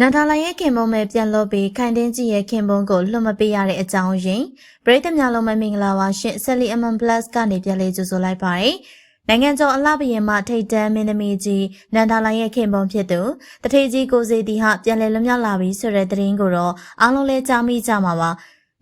နန္ဒာလာရဲ့ခင်မုံမဲ့ပြန်လို့ပြီးခိုင်တင်းကြီးရဲ့ခင်မုံကိုလွှတ်မပေးရတဲ့အကြောင်းရင်းပရိသတ်များလုံးမမင်္ဂလာပါရှင်ဆက်လီအမန်ပလတ်ကနေပြန်လေးကြိုဆိုလိုက်ပါတယ်နိုင်ငံကျော်အလှပရင်မှထိတ်တန်းမင်းသမီးကြီးနန္ဒာလာရဲ့ခင်မုံဖြစ်သူတထေကြီးကိုစေတီဟာပြန်လည်လွတ်မြောက်လာပြီဆိုတဲ့သတင်းကိုတော့အားလုံးလဲကြားမိကြမှာပါ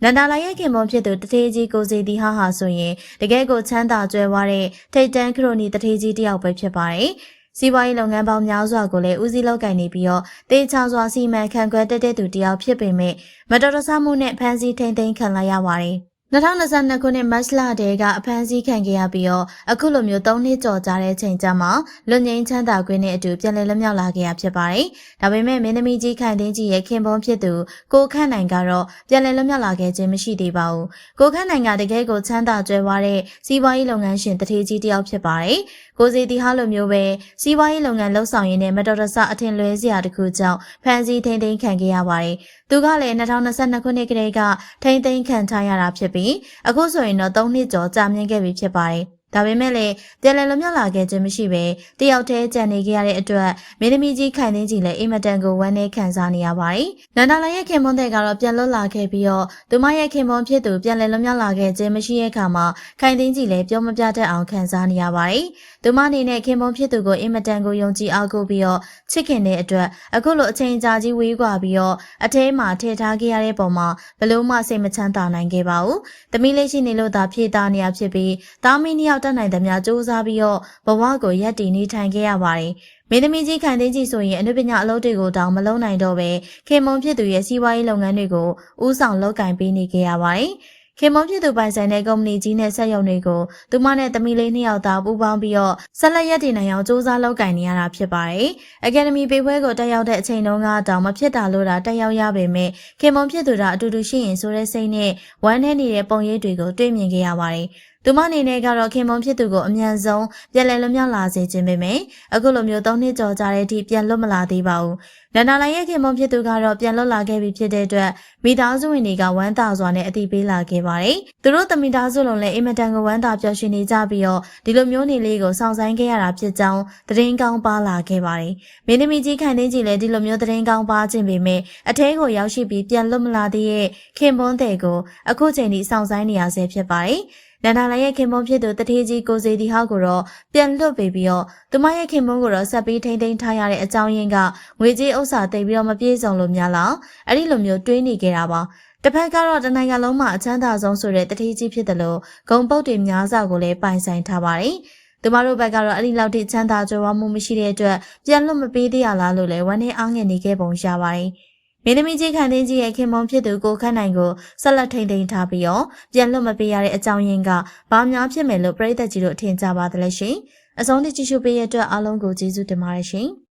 နန္ဒာလာရဲ့ခင်မုံဖြစ်သူတထေကြီးကိုစီတီဟာဟာဆိုရင်တကယ်ကိုချမ်းသာကြွယ်ဝတဲ့ထိတ်တန်းခရိုနီတထေကြီးတယောက်ပဲဖြစ်ပါတယ်။ စီးပွားရေးလုပ်ငန်းပေါင်းများစွာကိုလည်းဦးစီးလုပ်ကိုင်နေပြီးတော့တေချာစွာစီမံခန့်ခွဲတက်တဲ့သူတယောက်ဖြစ်ပေမဲ့မတော်တဆမှုနဲ့ဖမ်းဆီးထိန်သိမ်းခံလိုက်ရပါတယ်။ 2022ခုနှစ်မတ်လတည်းကအဖမ်းဆီးခံခဲ့ရပြီးတော့အခုလိုမျိုး၃နှစ်ကျော်ကြာတဲ့ချိန်ကျမှလွတ်ငင်းချမ်းသာခွင့်နဲ့အတူပြန်လည်လွတ်မြောက်လာခဲ့ရဖြစ်ပါတယ်။ဒါပေမဲ့မင်းသမီးကြီးခိုင်သိန်းကြီးရဲ့ခင်ပွန်းဖြစ်သူကိုခန့်နိုင်ကတော့ပြန်လည်လွတ်မြောက်လာခဲ့ခြင်းမရှိသေးပါဘူး။ကိုခန့်နိုင်ကတကယ်ကိုချမ်းသာကြွယ်ဝတဲ့စီးပွားရေးလုပ်ငန်းရှင်တထေးကြီးတစ်ယောက်ဖြစ်ပါတယ်။ကိုစီတီဟာလိုမျိုးပဲစီးပွားရေးလုပ်ငန်းလှုပ်ဆောင်ရင်းနဲ့မတော်တဆအထင်လွဲစရာတစ်ခုကြောင့်ဖမ်းဆီးထိန်သိမ်းခံခဲ့ရပါတယ်။သူကလည်း2022ခုနှစ်ကတည်းကထိန်သိမ်းခံထားရတာဖြစ်ပြီးအခုဆိုရင်တော့3နှစ်ကျော်ကြာမြင့်ခဲ့ပြီဖြစ်ပါတယ်။ ဒါပေမဲ့လည်းပြန်လည်လွတ်မြောက်လာခဲ့ခြင်းမရှိပဲတယောက်တည်းကြံနေခဲ့ရတဲ့အတွက်မင်းသမီးကြီးခိုင်သိန်းကြီးလည်းအိမ်မတန်ကိုဝမ်းနဲ့ခံစားနေရပါတယ်။နန္ဒလာရဲ့ခင်မွန်းတဲ့ကတော့ပြန်လွတ်လာခဲ့ပြီးတော့သူမရဲ့ခင်မွန်းဖြစ်သူပြန်လည်လွတ်မြောက်လာခဲ့ခြင်းမရှိတဲ့အခါမှာခိုင်သိန်းကြီးလည်းပြောမပြတတ်အောင်ခံစားနေရပါတယ်။သူမအနေနဲ့ခင်မွန်းဖြစ်သူကိုအိမ်မတန်ကိုယုံကြည်အားကိုးပြီးတော့ချစ်ခင်တဲ့အတွက်အခုလိုအချိန်ကြာကြီးဝေးကွာပြီးတော့အထဲမှာထည့်ထားခဲ့ရတဲ့ပုံမှာဘလို့မှစိတ်မချမ်းသာနိုင်ခဲ့ပါဘူး။သမီးလေးရှိနေလို့သာဖြေတာနေရဖြစ်ပြီးတာမီနှစ်ယောက်တက်နိုင်သမျှစူးစမ်းပြီးတော့ဘဝကိုရက်တည်နေထိုင်ခဲ့ရပါတယ်။မင်းသမီးကြီးခံသိကြီးဆိုရင်အနုပညာအလုပ်တွေကိုတောင်မလုပ်နိုင်တော့ပဲခင်မုံဖြစ်သူရဲ့စီးပွားရေးလုပ်ငန်းတွေကိုဦးဆောင်လုပ်ကင်ပေးနေခဲ့ရပါတယ်။ခင်မုံဖြစ်သူပိုင်ဆိုင်တဲ့ကုမ္ပဏီကြီးနဲ့ဆက်ရုံတွေကိုသူမနဲ့သမီးလေးနှစ်ယောက်သားပူးပေါင်းပြီးတော့ဆက်လက်ရက်တည်နိုင်အောင်စူးစမ်းလုပ်ကင်နေရတာဖြစ်ပါတယ်။အကယ်ဒမီပေးပွဲကိုတက်ရောက်တဲ့အချိန်တုန်းကတောင်မဖြစ်တာလို့တာတက်ရောက်ရပေမဲ့ခင်မုံဖြစ်သူကအတူတူရှိရင်ဆိုတဲ့စိတ်နဲ့ဝမ်းနဲ့နေတဲ့ပုံရိပ်တွေကိုတွေ့မြင်ခဲ့ရပါတယ်။ သူမအနေနဲ့ကတော့ခင်မုံဖြစ်သူကိုအမြန်ဆုံးပြန်လည်လွတ်မြောက်လာစေခြင်းပဲမယ်အခုလိုမျိုးသုံးနှစ်ကျော်ကြာတဲ့အထိပြန်လွတ်မလာသေးပါဘူးနန္ဒာလိုင်ရဲ့ခင်မုံဖြစ်သူကတော့ပြန်လွတ်လာခဲ့ပြီဖြစ်တဲ့အတွက်မိသားစုဝင်တွေကဝမ်းသာစွာနဲ့အတိပေးလာခဲ့ပါတယ်သူတို့တမိသားစုလုံးလည်းအင်မတန်ကိုဝမ်းသာပျော်ရွှင်နေကြပြီးတော့ဒီလိုမျိုးနေလေးကိုစောင့်ဆိုင်ခဲ့ရတာဖြစ်ကြောင်းသတင်းကောင်းပါလာခဲ့ပါတယ်မင်းသမီးကြီးခိုင်သိန်းကြီးလည်းဒီလိုမျိုးသတင်းကောင်းပါခြင်းပေမဲ့အထဲကိုရောက်ရှိပြီးပြန်လွတ်မလာသေးတဲ့ခင်ပွန်းတဲ့ကိုအခုချိန်ထိစောင့်ဆိုင်နေရဆဲဖြစ်ပါတယ် နန္ဒာလည်းရဲ့ခင်မုန်းဖြစ်သူတထေးကြီးကိုစေတီဟောက်ကိုတော့ပြန်လွတ်ပေးပြီးတော့သူမရဲ့ခင်မုန်းကိုတော့ဆက်ပြီးထိမ့်သိမ်းထားရတဲ့အကြောင်းရင်းကငွေကြေးဥစ္စာတိတ်ပြီးတော့မပြေဆုံးလို့များလားအဲ့ဒီလိုမျိုးတွေးနေကြတာပါတစ်ဖက်ကတော့တနိုင်ငံလုံးမှာအချမ်းသာဆုံးဆိုတဲ့တထေးကြီးဖြစ်တယ်လို့ဂုံပုတ်တွေများစွာကိုလည်းပိုင်ဆိုင်ထားပါတယ်သူမတို့ဘက်ကတော့အဲ့ဒီလောက်ထိချမ်းသာကြွယ်ဝမှုမရှိတဲ့အတွက်ပြန်လွတ်မပေးသေးရလားလို့လည်းဝမ်းနေအားငယ်နေခဲ့ပုံရပါတယ်။ မင်းသမီးကြီးခန့်သိန်းကြီးရဲ့ခင်မုံဖြစ်သူကိုခန့်နိုင်ကိုဆက်လက်ထိန်သိမ်းထားပြီးတော့ပြန်လွတ်မပေးရတဲ့အကြောင်းရင်းကဘာများဖြစ်မယ်လို့ပြည်သက်ကြီးတို့ထင်ကြပါသလဲရှင်။အဆုံးထိကြည့်ရှုပေးရတဲ့အတွက်အားလုံးကိုကျေးဇူးတင်ပါတယ်ရှင်။